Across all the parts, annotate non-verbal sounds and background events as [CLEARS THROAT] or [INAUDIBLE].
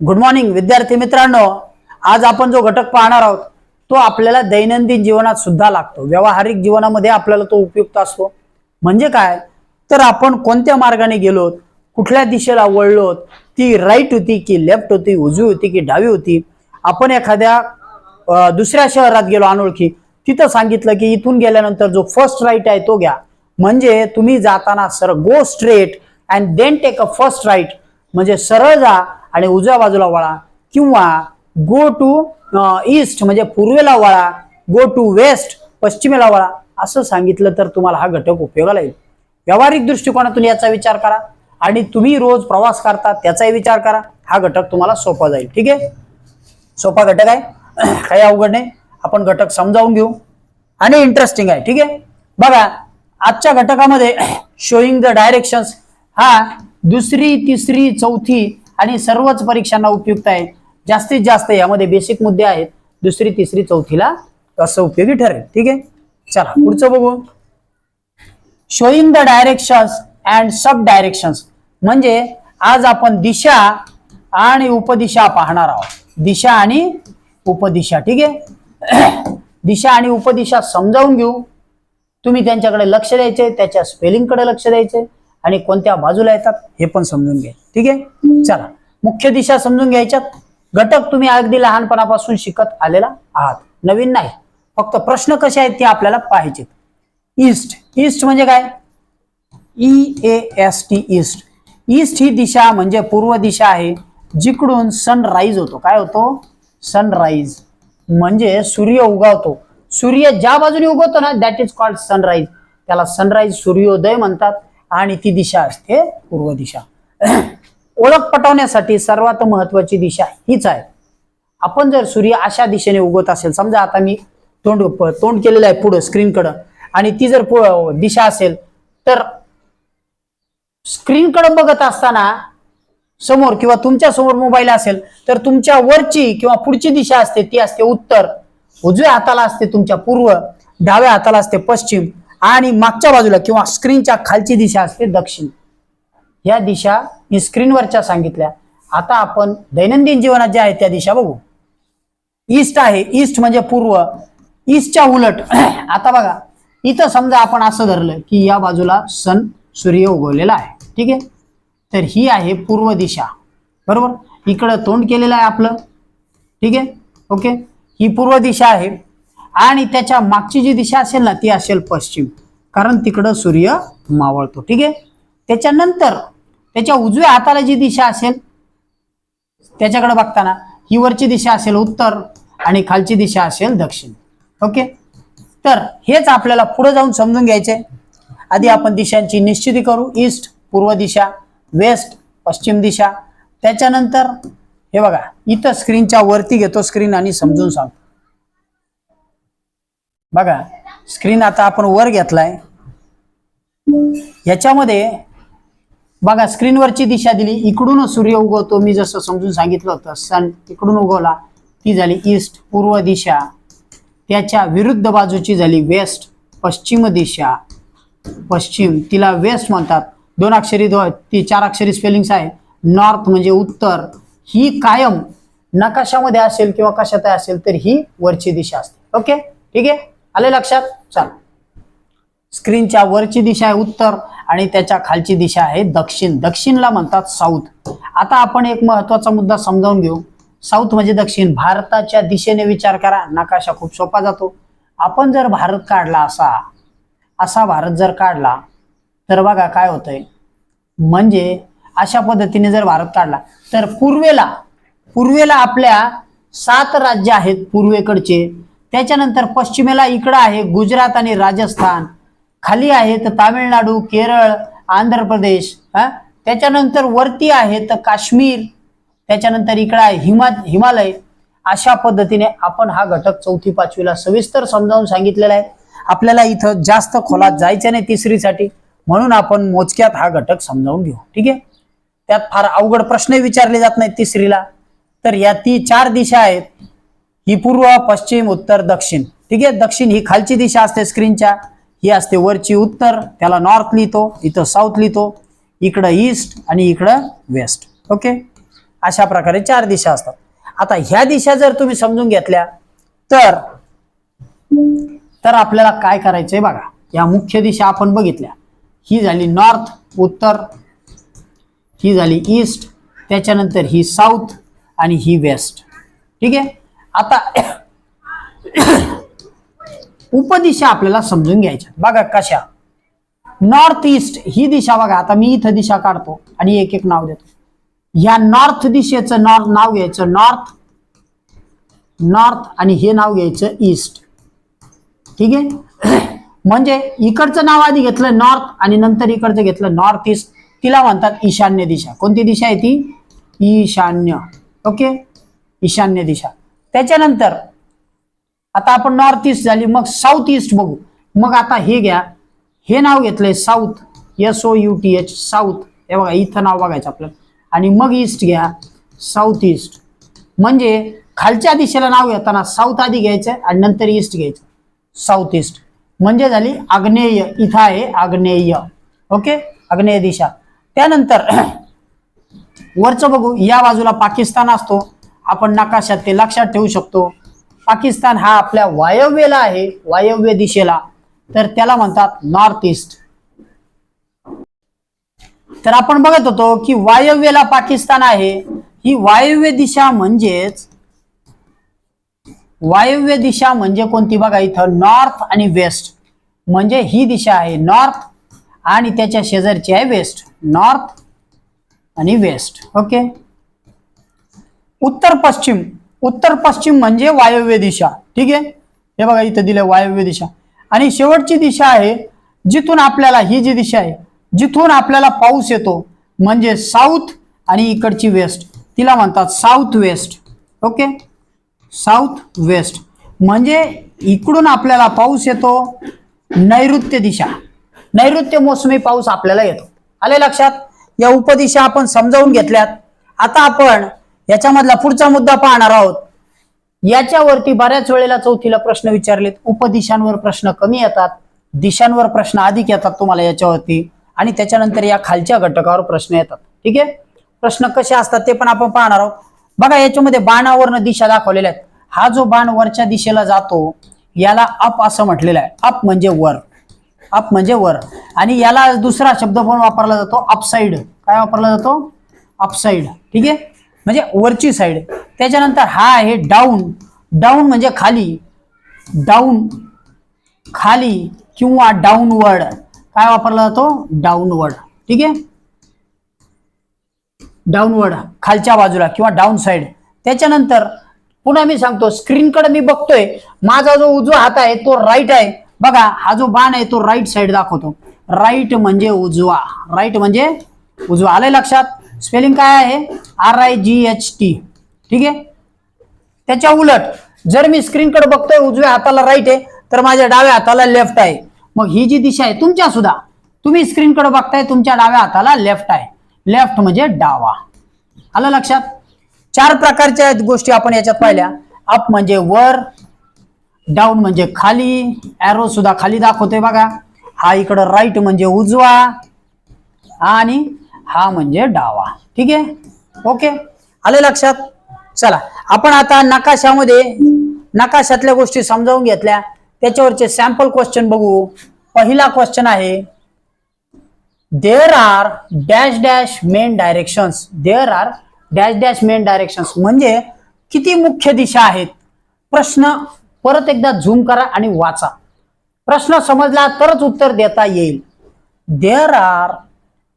Good morning विद्यार्थी मित्रांनो. आज आपण जो घटक पाहणार आहोत तो आपल्याला दैनंदिन जीवनात सुद्धा लागतो. व्यावहारिक जीवनामध्ये आपल्याला तो उपयुक्त असतो. म्हणजे काय? तर आपण कोणत्या मार्गाने गेलोत कुठल्या दिशेला वळलोत ती राईट होती की लेफ्ट होती उजवी होती की डावी होती? आपण एखाद्या दुसऱ्या शहरात गेलो अनोळखी तिथं सांगितलं की इथून गेल्यानंतर जो फर्स्ट राईट आहे तो घ्या. म्हणजे तुम्ही जाताना sir go straight and then take a first right म्हणजे सरळ जा आणि उजव्या बाजूला वळा किंवा गो टू ईस्ट म्हणजे पूर्वेला वळा गो टू वेस्ट पश्चिमेला वळा. असं सांगितलं तर तुम्हाला हा घटक उपयोगाला येईल. व्यावहारिक दृष्टिकोनातून याचा विचार करा आणि तुम्ही रोज प्रवास करता त्याचाही विचार करा. हा घटक तुम्हाला सोपा जाईल. ठीक आहे? सोपा घटक आहे. [CLEARS THROAT] काही अवघड नाही. आपण घटक समजावून घेऊ. आणि इंटरेस्टिंग आहे. ठीक आहे? बघा आजच्या घटकामध्ये शोईंग द डायरेक्शन्स हा दुसरी तिसरी चौथी आणि सर्वच परीक्षांना उपयुक्त आहे जास्तीत जास्त यामध्ये बेसिक मुद्दे आहेत. दुसरी तिसरी चौथीला असं उपयोगी ठरेल. ठीक आहे? चला पुढचं बघू. Showing the directions and sub directions म्हणजे आज आपण दिशा आणि उपदिशा पाहणार आहोत. दिशा आणि उपदिशा ठीक आहे? [CLEARS THROAT] दिशा आणि उपदिशा समजावून घेऊ. तुम्ही त्यांच्याकडे लक्ष द्यायचे त्याच्या स्पेलिंगकडे लक्ष द्यायचे. आणि कोणत्या बाजूला येतात हे पण समजून घ्या ठीक आहे? चला. मुख्य दिशा समजून घ्यायच्यात. घटक तुम्ही अगदी लहानपणापासून शिकत आलेला आहात. नवीन नाही. फक्त प्रश्न कसे आहेत ते आपल्याला पाहिजेत ईस्ट ईस्ट म्हणजे काय? E A S T east east ही दिशा म्हणजे पूर्व दिशा आहे जिकडून सनराईज होतो. काय होतो? सनराईज म्हणजे सूर्य उगवतो. सूर्य ज्या बाजूने उगवतो ना दॅट इज कॉल्ड सनराईज त्याला सनराईज सूर्योदय म्हणतात. आणि ती दिशा असते पूर्व दिशा. [CLEARS THROAT] ओळख पटवण्यासाठी सर्वात महत्वाची दिशा हीच आहे. आपण जर सूर्य अशा दिशेने उगवत असेल समजा आता मी तोंड तोंड केलेलं आहे पुढं स्क्रीनकडं आणि ती जर दिशा असेल तर स्क्रीनकडे बघत असताना समोर किंवा तुमच्यासमोर मोबाईल असेल तर तुमच्या वरची किंवा पुढची दिशा असते ती असते उत्तर. उजव्या हाताला असते तुमच्या पूर्व डाव्या हाताला असते पश्चिम. आणि मागच्या बाजूला किंवा स्क्रीनच्या खालची दिशा असते दक्षिण. या दिशा मी स्क्रीनवरच्या सांगितल्या. आता आपण दैनंदिन जीवनात ज्या आहेत त्या दिशा बघू. ईस्ट आहे. ईस्ट म्हणजे पूर्व. ईस्टच्या उलट [CLEARS THROAT] आता बघा. इथं समजा आपण असं धरलं की या बाजूला सन सूर्य उगवलेला आहे. ठीक आहे? तर ही आहे पूर्व दिशा. बरोबर? इकडं तोंड केलेलं आहे आपलं. ठीक आहे? ओके? ही पूर्व दिशा आहे. आणि त्याच्या मागची जी दिशा असेल ना ती असेल पश्चिम. कारण तिकडं सूर्य मावळतो. ठीक आहे? त्याच्यानंतर त्याच्या उजव्या हाताला जी दिशा असेल त्याच्याकडे बघताना ही वरची दिशा असेल उत्तर आणि खालची दिशा असेल दक्षिण. ओके? तर हेच आपल्याला पुढे जाऊन समजून घ्यायचे. आधी आपण दिशांची निश्चिती करू. ईस्ट पूर्व दिशा वेस्ट पश्चिम दिशा. त्याच्यानंतर हे बघा इथं स्क्रीनच्या वरती घेतो स्क्रीन आणि समजून सांगतो. बघा स्क्रीन आता आपण वर घेतलाय. याच्यामध्ये बघा स्क्रीनवरची दिशा दिली. इकडून सूर्य उगवतो. मी जसं समजून सांगितलं होतं सन इकडून उगवला. ती झाली ईस्ट पूर्व दिशा. त्याच्या विरुद्ध बाजूची झाली वेस्ट पश्चिम दिशा. पश्चिम तिला वेस्ट म्हणतात. दोन अक्षरी दो ती चार अक्षरी स्पेलिंग्स आहे नॉर्थ म्हणजे उत्तर. ही कायम नकाशामध्ये असेल किंवा कशात असेल तर ही वरची दिशा असते. ओके ठीक आहे? आले लक्षात? चल. स्क्रीनच्या वरची दिशा आहे उत्तर आणि त्याच्या खालची दिशा आहे दक्षिण. दक्षिणला म्हणतात साऊथ आता आपण एक महत्त्वाचा मुद्दा समजावून घेऊ. साऊथ म्हणजे दक्षिण. भारताच्या दिशेने विचार करा. नकाशा खूप सोपा जातो. आपण जर भारत काढला असा असा भारत जर काढला तर बघा काय होतंय. म्हणजे अशा पद्धतीने जर भारत काढला तर पूर्वेला पूर्वेला आपल्या सात राज्य आहेत पूर्वेकडचे. त्याच्यानंतर पश्चिमेला इकडं आहे गुजरात आणि राजस्थान. खाली आहे तर तामिळनाडू केरळ आंध्र प्रदेश हा? त्याच्यानंतर वरती आहे तर काश्मीर. त्याच्यानंतर इकडं आहे हिमा हिमालय. अशा पद्धतीने आपण हा घटक चौथी पाचवीला सविस्तर समजावून सांगितलेला आहे. आपल्याला इथं जास्त खोलात जायचं नाही तिसरीसाठी. म्हणून आपण मोजक्यात हा घटक समजावून घेऊ. ठीक आहे? त्यात फार अवघड प्रश्न विचारले जात नाहीत तिसरीला. तर या ती चार दिशा आहेत. ही पूर्व पश्चिम उत्तर दक्षिण. ठीक आहे? दक्षिण ही खालची दिशा असते स्क्रीनच्या ही असते वरची उत्तर. त्याला नॉर्थ लिहितो. इथं साऊथ लिहितो. इकडं ईस्ट आणि इकडं वेस्ट ओके अशा प्रकारे चार दिशा असतात. आता ह्या दिशा जर तुम्ही समजून घेतल्या तर तर आपल्याला काय करायचंय बघा. या मुख्य दिशा आपण बघितल्या. ही झाली नॉर्थ उत्तर. ही झाली ईस्ट त्याच्यानंतर ही साऊथ आणि ही वेस्ट ठीक आहे? आता उपदिशा आपल्याला समजून घ्यायच्या. बघा कशा. नॉर्थ ईस्ट ही दिशा बघा. आता मी इथं दिशा काढतो आणि एक एक नाव देतो. या नॉर्थ दिशेचं नॉर्थ नाव घ्यायचं नॉर्थ नॉर्थ आणि हे नाव घ्यायचं ईस्ट ठीक आहे? म्हणजे इकडचं नाव आधी घेतलं नॉर्थ आणि नंतर इकडचं घेतलं नॉर्थ ईस्ट तिला म्हणतात ईशान्य दिशा. कोणती दिशा आहे ती? ईशान्य. ओके? ईशान्य दिशा. त्याच्यानंतर आता आपण नॉर्थ ईस्ट झाली मग साऊथ ईस्ट बघू. मग आता हे घ्या. हे नाव घेतलंय south S O U T H south हे बघा इथं नाव बघायचं आपल्याला. आणि मग ईस्ट घ्या. साऊथ ईस्ट म्हणजे खालच्या दिशेला नाव घेताना साऊथ आधी घ्यायचं आणि नंतर ईस्ट घ्यायचं. साऊथ ईस्ट म्हणजे झाली आग्नेय. इथं आहे आग्नेय. ओके? आग्नेय दिशा. त्यानंतर [CLEARS THROAT] वरचं बघू. या बाजूला पाकिस्तान असतो. आपण नकाशात ते लक्षात ठेवू शकतो. पाकिस्तान हा आपल्या वायव्येला आहे वायव्य दिशेला. तर त्याला म्हणतात नॉर्थ ईस्ट. तर आपण बघत होतो की वायव्येला पाकिस्तान आहे. ही वायव्य दिशा म्हणजेच वायव्य दिशा म्हणजे कोणती बघा इथं नॉर्थ आणि वेस्ट. म्हणजे ही दिशा आहे नॉर्थ आणि त्याच्या शेजारची आहे वेस्ट. नॉर्थ आणि वेस्ट. ओके? उत्तर पश्चिम. उत्तर पश्चिम म्हणजे वायव्य दिशा. ठीक आहे? हे बघा इथं दिलं वायव्य दिशा. आणि शेवटची दिशा आहे जिथून आपल्याला ही जी दिशा आहे जिथून आपल्याला पाऊस येतो म्हणजे साऊथ आणि इकडची वेस्ट तिला म्हणतात south west okay south west म्हणजे इकडून आपल्याला पाऊस येतो नैऋत्य दिशा. नैऋत्य मोसमी पाऊस आपल्याला येतो. आले लक्षात? या उपदिशा आपण समजावून घेतल्यात. आता आपण याच्यामधला पुढचा मुद्दा पाहणार आहोत. याच्यावरती बऱ्याच वेळेला चौथीला प्रश्न विचारलेत. उपदिशांवर प्रश्न कमी येतात. दिशांवर प्रश्न अधिक येतात तुम्हाला याच्यावरती. आणि त्याच्यानंतर या खालच्या घटकावर प्रश्न येतात. ठीक आहे? प्रश्न कसे असतात ते पण आपण पाहणार आहोत. बघा याच्यामध्ये बाणावरनं दिशा दाखवलेल्या आहेत. हा जो बाण वरच्या दिशेला जातो याला अप असं म्हटलेलं आहे. अप म्हणजे वर. अप म्हणजे वर. आणि याला दुसरा शब्द पण वापरला जातो अपसाईड काय वापरला जातो? अपसाईड ठीक आहे? म्हणजे वरची साईड त्याच्यानंतर हा आहे डाऊन डाऊन म्हणजे खाली. डाऊन खाली किंवा डाऊनवर्ड काय वापरला जातो? डाऊनवर्ड ठीक आहे? डाऊनवर्ड खालच्या बाजूला किंवा डाऊन साईड त्याच्यानंतर पुन्हा मी सांगतो स्क्रीनकडे मी बघतोय. माझा जो उजवा हात आहे तो राईट आहे. बघा हा जो बाण आहे तो राईट साईड दाखवतो. राईट म्हणजे उजवा. राईट म्हणजे उजवा. आलंय लक्षात? स्पेलिंग काय आहे? R I G H T ठीक आहे? त्याच्या उलट जर मी स्क्रीनकडे बघतोय उजव्या हाताला राईट आहे तर माझ्या डाव्या हाताला लेफ्ट आहे. मग ही जी दिशा आहे तुमच्या सुद्धा. तुम्ही स्क्रीनकडे बघताय तुमच्या डाव्या हाताला लेफ्ट आहे. लेफ्ट म्हणजे डावा. आलं लक्षात? चार प्रकारच्या गोष्टी आपण याच्यात पाहिल्या. अप म्हणजे वर डाऊन म्हणजे खाली. ॲरो सुद्धा खाली दाखवतोय बघा. हा इकडं राईट म्हणजे उजवा. आणि हा म्हणजे डावा. ठीक आहे? ओके? आले लक्षात? चला. आपण आता नकाशामध्ये नकाशातल्या गोष्टी समजावून घेतल्या. त्याच्यावरचे सॅम्पल क्वेश्चन बघू. पहिला क्वेश्चन आहे there are dash dash main directions there are dash dash main directions म्हणजे किती मुख्य दिशा आहेत? प्रश्न परत एकदा झूम करा आणि वाचा. प्रश्न समजला तरच उत्तर देता येईल. There are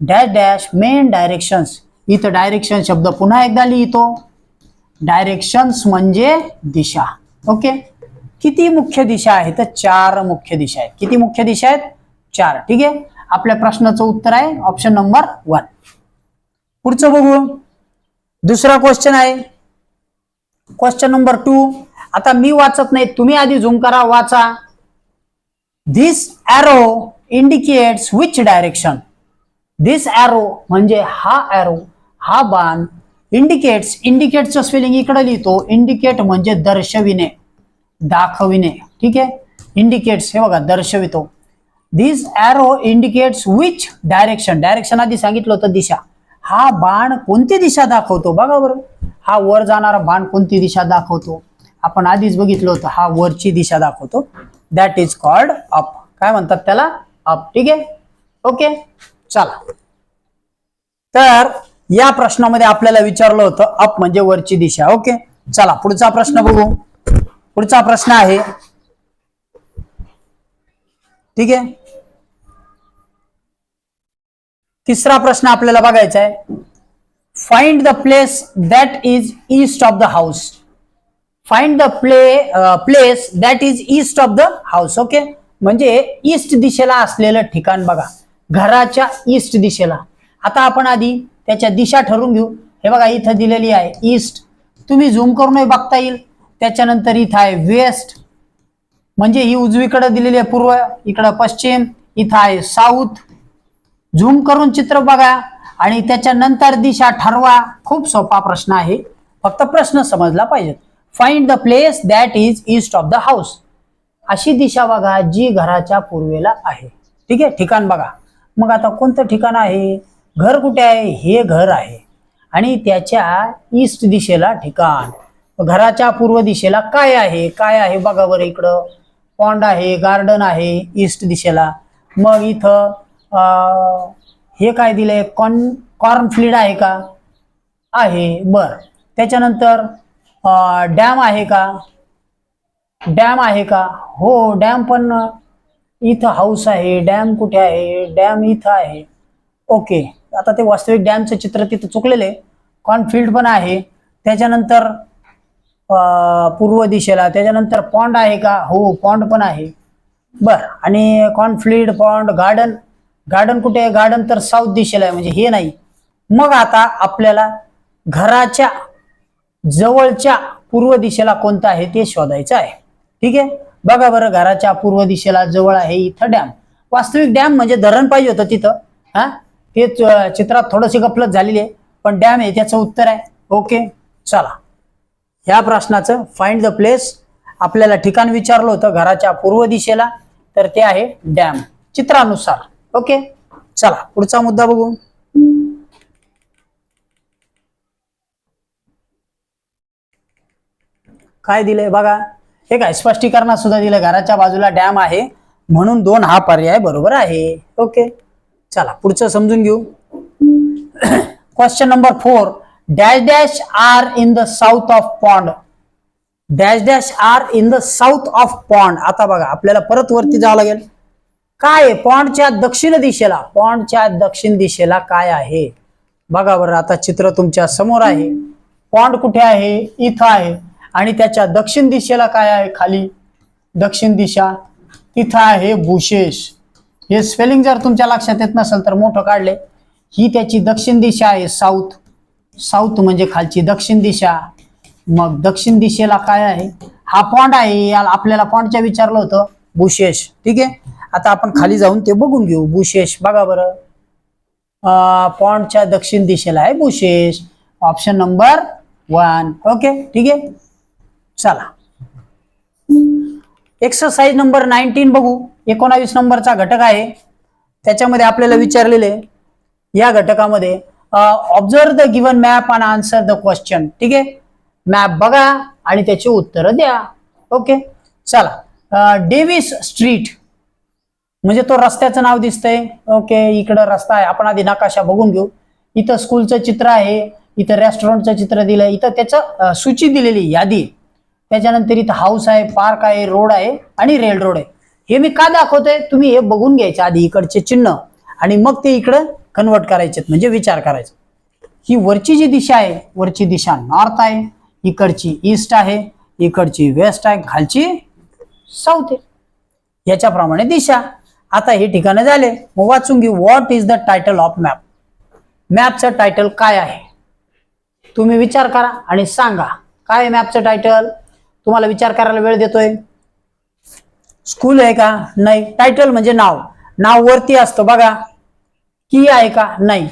dash dash main directions. इथं डायरेक्शन शब्द पुन्हा एकदा लिहितो. डायरेक्शन्स म्हणजे दिशा. ओके? किती मुख्य दिशा आहेत? तर चार मुख्य दिशा आहेत. किती मुख्य दिशा आहेत? चार. ठीक आहे? आपल्या प्रश्नाचं उत्तर आहे ऑप्शन नंबर वन पुढचं बघू. दुसरा क्वेश्चन आहे. क्वेश्चन नंबर टू आता मी वाचत नाही. तुम्ही आधी झूम करा वाचा. This arrow indicates which direction this arrow म्हणजे हा ॲरो हा बाण इंडिकेट्स इंडिकेटचं स्पेलिंग इकडे लिहितो. इंडिकेट म्हणजे दर्शविणे दाखविणे. ठीक आहे? इंडिकेट्स हे बघा दर्शवितो. This arrow indicates which direction direction आधी सांगितलं होतं दिशा. हा बाण कोणती दिशा दाखवतो? बघा बरं. हा वर जाणारा बाण कोणती दिशा दाखवतो? आपण आधीच बघितलं होतं हा वरची दिशा दाखवतो. दॅट इज कॉल्ड अप काय म्हणतात त्याला? अप ठीक आहे? ओके चला. तर या प्रश्नामध्ये आपल्याला विचारलं होतं अप म्हणजे वरची दिशा ओके चला पुढचा प्रश्न बघू. पुढचा प्रश्न आहे. ठीक आहे? तिसरा प्रश्न आपल्याला बघायचा आहे. Find the place that is east of the house find the play place that is east of the house okay म्हणजे ईस्ट दिशेला असलेलं ठिकाण बघा. घराच्या ईस्ट दिशेला. आता आपण आधी त्याच्या दिशा ठरवून घेऊ. हे बघा इथं दिलेली आहे ईस्ट तुम्ही झूम करूनही बघता येईल. त्याच्यानंतर इथं आहे वेस्ट म्हणजे ही उजवीकडे दिलेली आहे पूर्व इकडं पश्चिम इथं आहे साऊथ झूम करून चित्र बघा आणि त्याच्यानंतर दिशा ठरवा. खूप सोपा प्रश्न आहे. फक्त प्रश्न समजला पाहिजे find the place that is east of the house अशी दिशा बघा जी घराच्या पूर्वेला आहे. ठीक आहे? ठिकाण बघा. मग आता कोणतं ठिकाण आहे? घर कुठे आहे? हे घर आहे. आणि त्याच्या ईस्ट दिशेला ठिकाण. घराच्या पूर्व दिशेला काय आहे? काय आहे बघा बरं इकडं. पॉन्ड आहे गार्डन आहे ईस्ट दिशेला. मग इथं हे काय दिलंय? कॉर्न कॉर्नफ्लिड आहे का? आहे. बर. त्याच्यानंतर डॅम आहे का? डॅम आहे का? हो डॅम पण इथं हाऊस आहे डॅम कुठे आहे डॅम इथं आहे. ओके आता ते वास्तविक डॅमचं चित्र तिथं चुकलेलं आहे. कॉनफिल्ड पण आहे. त्याच्यानंतर पूर्व दिशेला त्याच्यानंतर पॉन्ड आहे का? हो पॉन्ड पण आहे. बर आणि कॉनफ्लिड पॉन्ड गार्डन गार्डन कुठे आहे? गार्डन तर साऊथ दिशेला आहे म्हणजे हे नाही. मग आता आपल्याला घराच्या जवळच्या पूर्व दिशेला कोणतं आहे ते शोधायचं आहे. ठीक आहे? बघा बरं घराच्या पूर्व दिशेला जवळ आहे इथं डॅम. वास्तविक डॅम म्हणजे धरण पाहिजे होतं तिथं. हा? ते चित्रात थोडीशी गफलत झालेली आहे पण डॅम आहे त्याचं उत्तर आहे. ओके चला. ह्या प्रश्नाचं फाइंड द प्लेस आपल्याला ठिकाण विचारलं होतं घराच्या पूर्व दिशेला तर ते आहे डॅम. चित्रानुसार. ओके चला पुढचा मुद्दा बघू. काय दिलंय बघा? ठीक आहे स्पष्टीकरणात सुद्धा दिलं घराच्या बाजूला डॅम आहे म्हणून दोन हा पर्याय बरोबर आहे. ओके चला पुढचं समजून घेऊ. Question number four dash dash are in the south of pond dash dash are in the south of pond आता बघा आपल्याला परत वरती जावं लागेल. काय आहे? पॉन्डच्या दक्षिण दिशेला पॉन्डच्या दक्षिण दिशेला काय आहे? बघा बरं आता चित्र तुमच्यासमोर आहे. पॉन्ड कुठे आहे? इथं आहे. आणि त्याच्या दक्षिण दिशेला काय आहे खाली? दक्षिण दिशा. तिथं आहे बुशेष हे स्पेलिंग जर तुमच्या लक्षात येत नसेल तर मोठं काढले. ही त्याची दक्षिण दिशा आहे साऊथ साऊथ म्हणजे खालची दक्षिण दिशा. मग दक्षिण दिशेला काय आहे? हा पॉंड आहे आपल्याला पॉन्डच्या विचारलं होतं बुशेष ठीक आहे? आता आपण खाली जाऊन ते बघून घेऊ. बुशेष बघा बरं. अं, पॉन्डच्या दक्षिण दिशेला आहे bushes option number one okay ठीक आहे? चला. एक्सरसाइज नंबर नाईन्टीन बघू. एकोणावीस नंबरचा घटक आहे. त्याच्यामध्ये आपल्याला विचारलेले या घटकामध्ये ऑब्झर्व द गिवन मॅप आणि आन्सर द क्वेश्चन ठीक आहे? मॅप बघा आणि त्याची उत्तरं द्या. ओके चला. डेव्हिस स्ट्रीट म्हणजे तो रस्त्याचं नाव दिसतंय. ओके इकडं रस्ता आहे. आपण आधी नकाशा बघून घेऊ. इथं स्कूलचं चित्र आहे. इथं रेस्टॉरंटचं चित्र दिलं इथं त्याचं सूची दिलेली यादी. आहे. त्याच्यानंतर इथं हाऊस आहे पार्क आहे रोड आहे आणि रेल रोड आहे. हे मी का दाखवतोय? तुम्ही हे बघून घ्यायचे आधी इकडचे चिन्ह. आणि मग ते इकडं कन्वर्ट करायचे म्हणजे विचार करायचा. ही वरची जी दिशा आहे वरची दिशा नॉर्थ आहे इकडची ईस्ट आहे इकडची वेस्ट आहे खालची साऊथ आहे. याच्याप्रमाणे दिशा. आता हे ठिकाणं झाले. मग वाचून घेऊ. What is the title of map मॅपचं title काय आहे? तुम्ही विचार करा आणि सांगा. काय मॅपचं टायटल तुम्हाला विचार करायला वेळ देतोय? स्कूल आहे का? नाही. टायटल म्हणजे नाव. नाव वरती असतं बघा. की आहे का? नाही.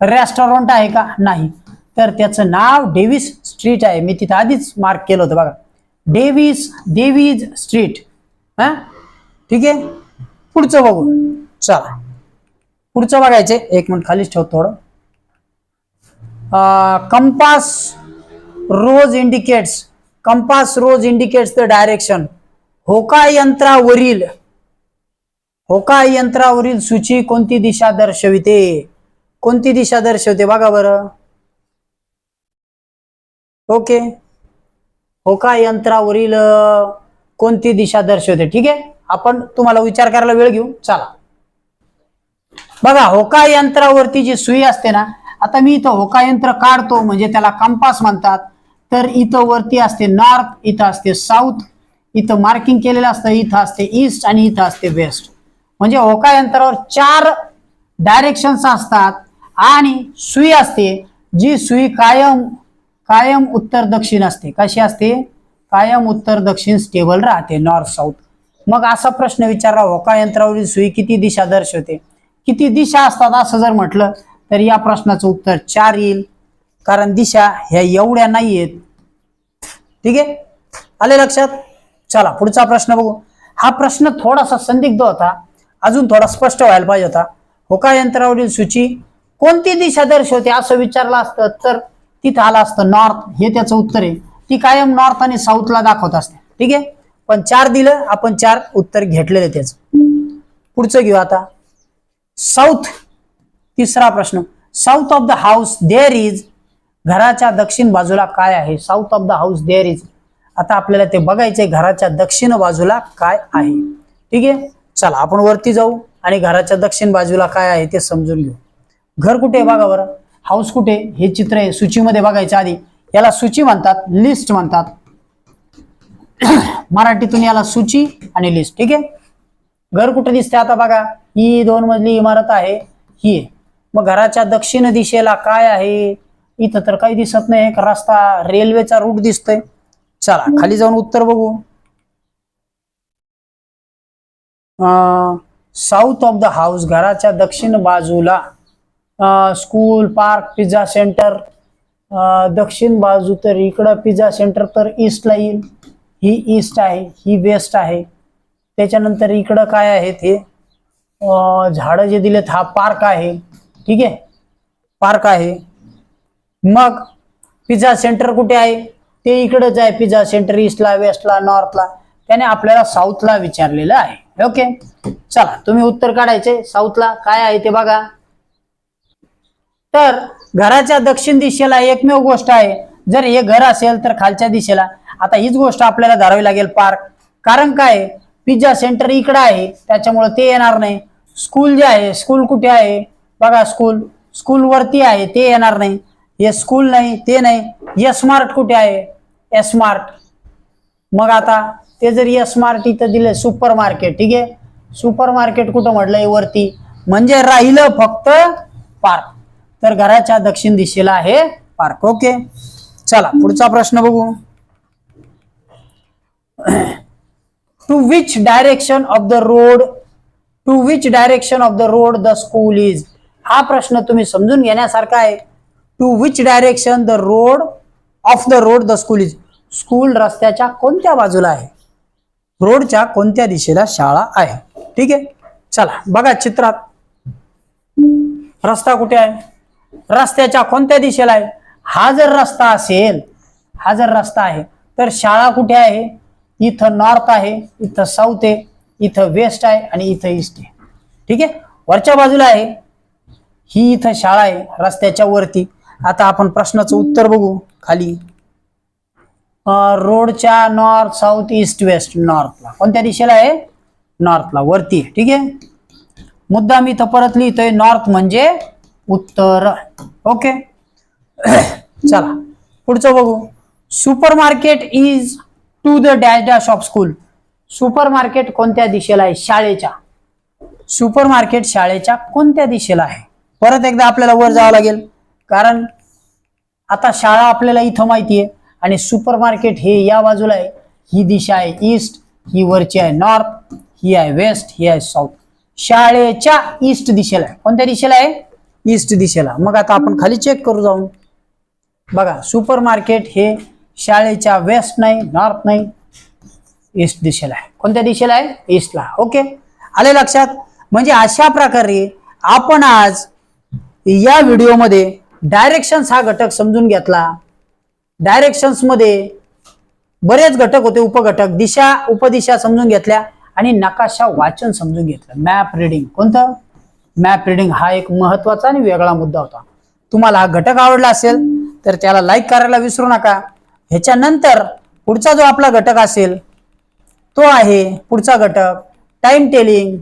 रेस्टॉरंट आहे का? नाही. तर त्याचं नाव डेव्हिस स्ट्रीट आहे. मी तिथं आधीच मार्क केलं होतं बघा. डेव्हिस डेव्हिज स्ट्रीट हा? ठीक आहे? पुढचं बघू. चला. पुढचं बघायचे. एक मिनिट खालीच ठेव थोडं. Compass rose indicates compass rose indicates the direction होका यंत्रावरील होका यंत्रावरील सूची कोणती दिशा दर्शविते? कोणती दिशा दर्शवते? बघा बरं. ओके. होका यंत्रावरील कोणती दिशा दर्शवते? ठीक आहे? आपण तुम्हाला विचार करायला वेळ घेऊ. चला. बघा होका यंत्रावरती जी सुई असते ना आता मी इथं होका यंत्र काढतो म्हणजे त्याला कंपास म्हणतात. तर इथं वरती असते नॉर्थ इथं असते साऊथ इथं मार्किंग केलेलं असतं इथं असते ईस्ट आणि इथं असते वेस्ट. म्हणजे होका यंत्रावर चार डायरेक्शन्स असतात आणि सुई असते जी सुई कायम कायम उत्तर दक्षिण असते. कशी असते? कायम उत्तर दक्षिण स्टेबल राहते नॉर्थ साऊथ मग असा प्रश्न विचारला होका यंत्रावरील सुई किती दिशा दर्शवते? किती दिशा असतात असं जर म्हटलं तर या प्रश्नाचं उत्तर चार येईल. कारण दिशा ह्या एवढ्या नाही आहेत ठीक आहे? आले लक्षात? चला पुढचा प्रश्न बघू. हा प्रश्न थोडासा संदिग्ध होता. अजून थोडा स्पष्ट व्हायला पाहिजे होता. होका यंत्रावरील सूची? कोणती दिशा दर्शवते असं विचारलं असतं तर तिथं आलं असतं नॉर्थ हे त्याचं उत्तर आहे. ती कायम नॉर्थ आणि साऊथला दाखवत असते. ठीक आहे? पण चार दिलं आपण चार उत्तर घेतलेलं त्याचं. पुढचं घेऊ आता. साऊथ तिसरा प्रश्न. South of the house there is घराच्या दक्षिण बाजूला काय आहे? South of the house there is आता आपल्याला ते बघायचंय घराच्या दक्षिण बाजूला काय आहे. ठीक आहे? चला आपण वरती जाऊ आणि घराच्या दक्षिण बाजूला काय आहे ते समजून घेऊ. घर कुठे आहे बघा बरं? हाऊस कुठे? हे चित्र आहे सूचीमध्ये बघायच्या आधी. याला सूची म्हणतात लिस्ट म्हणतात. [COUGHS] मराठीतून याला सूची आणि लिस्ट ठीक आहे? घर कुठे दिसते आता बघा. ही दोन मजली इमारत आहे. ही मग घराच्या दक्षिण दिशेला काय आहे? इथं तर काही दिसत नाही. एक रस्ता रेल्वेचा रूट दिसतोय. चला खाली जाऊन उत्तर बघू. साऊथ ऑफ द हाऊस घराच्या दक्षिण बाजूला स्कूल पार्क पिझ्झा सेंटर दक्षिण बाजू तर इकडं पिझ्झा सेंटर तर ईस्टला येईल. ही ईस्ट आहे ही वेस्ट आहे. त्याच्यानंतर इकडं काय आहे ते झाडं जे दिलेत हा पार्क आहे. ठीक आहे? पार्क आहे. मग पिझ्झा सेंटर कुठे आहे? ते इकडंच आहे पिझ्झा सेंटर ईस्टला वेस्टला नॉर्थला त्याने आपल्याला साऊथला विचारलेलं आहे. ओके चला तुम्ही उत्तर काढायचे. साऊथला काय आहे ते बघा. तर घराच्या दक्षिण दिशेला एकमेव गोष्ट आहे. जर हे घर असेल तर खालच्या दिशेला. आता हीच गोष्ट आपल्याला धरावी लागेल पार्क. कारण काय? पिझ्झा सेंटर इकडं आहे. त्याच्यामुळे ते येणार नाही. स्कूल जे आहे स्कूल कुठे आहे? बघा स्कूल स्कूल वरती आहे. ते येणार नाही. हे स्कूल नाही ते नाही ए स्मार्ट कुठे आहे? स्मार्ट मग आता ते जर ए स्मार्ट इथं दिले सुपर मार्केट ठीक आहे? सुपर मार्केट कुठं म्हटलंय वरती? म्हणजे राहिलं फक्त पार्क तर घराच्या दक्षिण दिशेला आहे पार्क ओके चला पुढचा प्रश्न बघू. To which direction of the road to which direction of the road the school is हा प्रश्न तुम्ही समजून घेण्यासारखा आहे. To which direction the road of the road the school is school रस्त्याच्या कोणत्या बाजूला आहे? रोडच्या कोणत्या दिशेला शाळा आहे? ठीक आहे? चला बघा चित्रात. रस्ता कुठे आहे? रस्त्याच्या कोणत्या दिशेला आहे? हा जर रस्ता असेल हा जर रस्ता आहे तर शाळा कुठे आहे? इथं नॉर्थ आहे इथं साऊथ आहे इथं वेस्ट आहे आणि इथं ईस्ट आहे. ठीक आहे? वरच्या बाजूला आहे. ही इथं शाळा आहे रस्त्याच्या वरती. आता आपण प्रश्नाचं उत्तर बघू खाली. रोडच्या नॉर्थ साऊथ ईस्ट वेस्ट नॉर्थला कोणत्या दिशेला आहे? नॉर्थला वरती ठीक आहे? मुद्दा मी इथं परत लिहितोय. नॉर्थ म्हणजे उत्तर. ओके? [CLEARS THROAT] चला. पुढचं बघू. Supermarket is to the dash dash of school supermarket कोणत्या दिशेला आहे? शाळेच्या. सुपर मार्केट शाळेच्या कोणत्या दिशेला आहे? परत एकदा आपल्याला वर जावं लागेल. कारण आता शाळा आपल्याला इथं माहिती आहे आणि सुपर मार्केट हे या बाजूला आहे. ही दिशा आहे ईस्ट ही वरची आहे नॉर्थ ही आहे वेस्ट ही आहे साऊथ. शाळेच्या ईस्ट दिशेला आहे. कोणत्या दिशेला आहे? ईस्ट दिशेला. मग आता आपण खाली चेक करू जाऊन. बघा सुपर मार्केट हे शाळेच्या वेस्ट नाही नॉर्थ नाही ईस्ट दिशेला आहे. कोणत्या दिशेला आहे? ईस्टला. ओके? आले लक्षात? म्हणजे अशा प्रकारे आपण आज या व्हिडिओमध्ये डायरेक्शन्स हा घटक समजून घेतला. डायरेक्शन्समध्ये बरेच घटक होते उपघटक. दिशा उपदिशा समजून घेतल्या आणि नकाशा वाचन समजून घेतलं. मॅप रिडिंग कोणतं? मॅप रिडिंग हा एक महत्त्वाचा आणि वेगळा मुद्दा होता. तुम्हाला हा घटक आवडला असेल तर त्याला लाईक करायला विसरू नका. ह्याच्यानंतर पुढचा जो आपला घटक असेल तो आहे पुढचा घटक. टाइम टेलिंग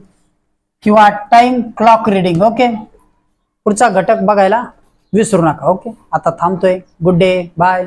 किंवा टाइम क्लॉक रिडिंग ओके पुढचा घटक बघायला विसरू नका ओके? आता थांबतोय. Good day bye